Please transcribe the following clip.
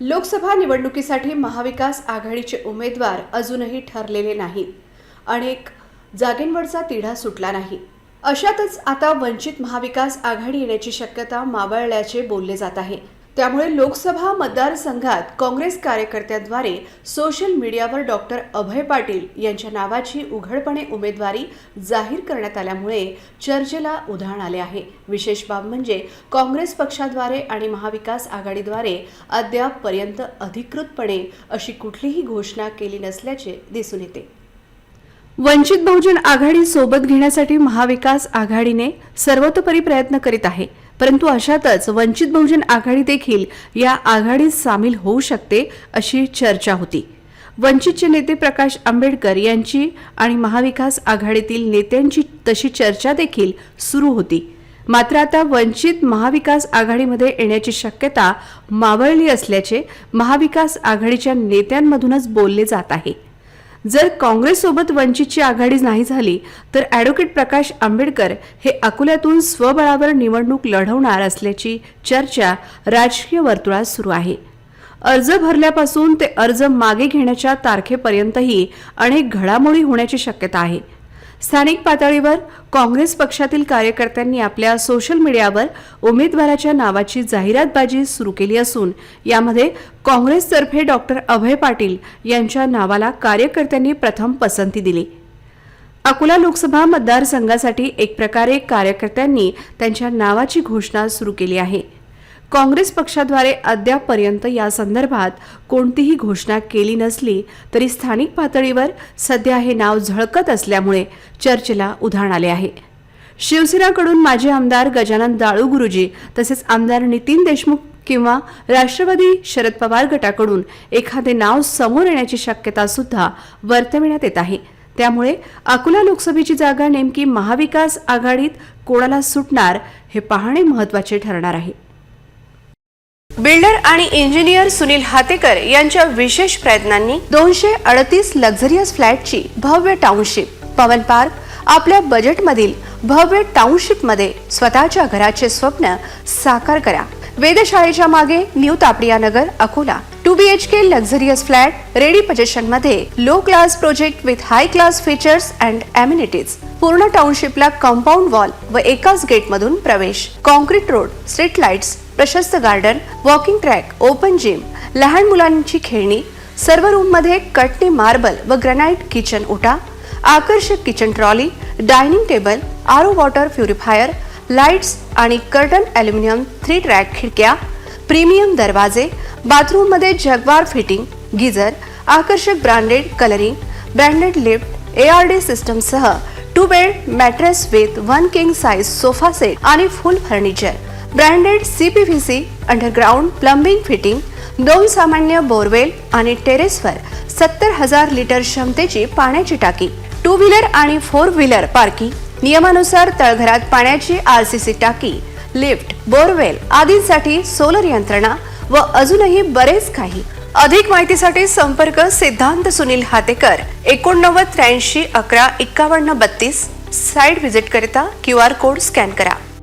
लोकसभा निवडणुकीसाठी महाविकास आघाडीचे उमेदवार अजूनही ठरलेले नाहीत. अनेक जागेंवरचा तिढा सुटला नाही. अशातच आता वंचित महाविकास आघाडी येण्याची शक्यता मावळल्याचे बोलले जात आहे. त्यामुळे लोकसभा मतदारसंघात काँग्रेस कार्यकर्त्यांद्वारे सोशल मीडियावर डॉक्टर अभय पाटील यांच्या नावाची उघडपणे उमेदवारी जाहीर करण्यात आल्यामुळे चर्चेला उधाण आले आहे. विशेष बाब म्हणजे काँग्रेस पक्षाद्वारे आणि महाविकास आघाडीद्वारे अद्यापपर्यंत अधिकृतपणे अशी कुठलीही घोषणा केली नसल्याचे दिसून येते. वंचित बहुजन आघाडी सोबत घेण्यासाठी महाविकास आघाडीने सर्वतोपरी प्रयत्न करीत आहे. परंतु अशातच वंचित बहुजन आघाडी देखील या आघाडीत सामील होऊ शकते अशी चर्चा होती. वंचितचे नेते प्रकाश आंबेडकर यांची आणि महाविकास आघाडीतील नेत्यांची तशी चर्चा देखील सुरू होती. मात्र आता वंचित महाविकास आघाडीमध्ये येण्याची शक्यता मावळली असल्याचे महाविकास आघाडीच्या नेत्यांमधूनच बोलले जात आहे. जर काँग्रेससोबत वंचितची आघाडी नाही झाली तर ॲडव्होकेट प्रकाश आंबेडकर हे अकोल्यातून स्वबळावर निवडणूक लढवणार असल्याची चर्चा राजकीय वर्तुळात सुरू आहे. अर्ज भरल्यापासून ते अर्ज मागे घेण्याच्या तारखेपर्यंतही अनेक घडामोडी होण्याची शक्यता आहे. स्थानिक पातळीवर काँग्रेस पक्षातील कार्यकर्त्यांनी आपल्या सोशल मीडियावर उमेदवाराच्या नावाची जाहिरातबाजी सुरू केली असून यामध्ये काँग्रेसतर्फे डॉक्टर अभय पाटील यांच्या नावाला कार्यकर्त्यांनी प्रथम पसंती दिली. अकोला लोकसभा मतदारसंघासाठी एक प्रकारे कार्यकर्त्यांनी त्यांच्या नावाची घोषणा सुरू केली आहे. काँग्रेस पक्षाद्वारे अद्यापपर्यंत या संदर्भात कोणतीही घोषणा केली नसली तरी स्थानिक पातळीवर सध्या हे नाव झळकत असल्यामुळे चर्चेला उधाण आले आहे. शिवसेनाकडून माजी आमदार गजानन दाळू गुरुजी तसेच आमदार नितीन देशमुख किंवा राष्ट्रवादी शरद पवार गटाकडून एखादे नाव समोर येण्याची शक्यता सुद्धा वर्तविण्यात येत आहे. त्यामुळे अकोला लोकसभेची जागा नेमकी महाविकास आघाडीत कोणाला सुटणार हे पाहणे महत्त्वाचे ठरणार आहे. बिल्डर आणि इंजिनियर सुनील हातेकर यांच्या विशेष प्रयत्नांनी दोनशे अडतीस लक्झरियस फ्लॅटची भव्य टाउनशिप पवन पार्क आपल्या बजेटमधील भव्य टाउनशिपमध्ये स्वतःच्या घराचे स्वप्न साकार करा. वेधशाळेच्या मागे new Tapadia Nagar Akola. B H K luxurious flat ready पजेशनमध्ये low class project with high class features and amenities पूर्ण टाउनशिपला कंपाऊंड वॉल व एकाच गेटमधून प्रवेश. कॉन्क्रीट रोड स्ट्रीट लाईट्स प्रशस्त garden walking track open gym लहान मुलांची खेळणी सर्व रूममध्ये कटनी मार्बल व ग्रॅनाइट किचन ओटा आकर्षक kitchen trolley dining table RO water purifier lights आणि कर्टन अल्युमिनियम थ्री ट्रॅक खिडक्या प्रीमियम दरवाजे बाथरूममध्ये जगवार फिटिंग गिझर आकर्षक branded colouring branded lift A R D system सह two bed mattress with one king size sofa set आणि full furniture branded CPVC underground plumbing fitting दोन सामान्य borewell आणि टेरेसवर सत्तर हजार लिटर क्षमतेची पाण्याची टाकी. टू व्हीलर आणि फोर व्हीलर पार्किंग नियमानुसार तळघरात पाण्याची आरसीसी टाकी लिफ्ट बोरवेल आदींसाठी सोलर यंत्रणा व अजूनही बरेच काही. अधिक माहितीसाठी संपर्क सिद्धांत सुनील हातेकर एकोणनव्वद त्र्याऐंशी अकरा एक्कावन्न बत्तीस. साईट व्हिजिट करिता क्यू आर कोड स्कॅन करा.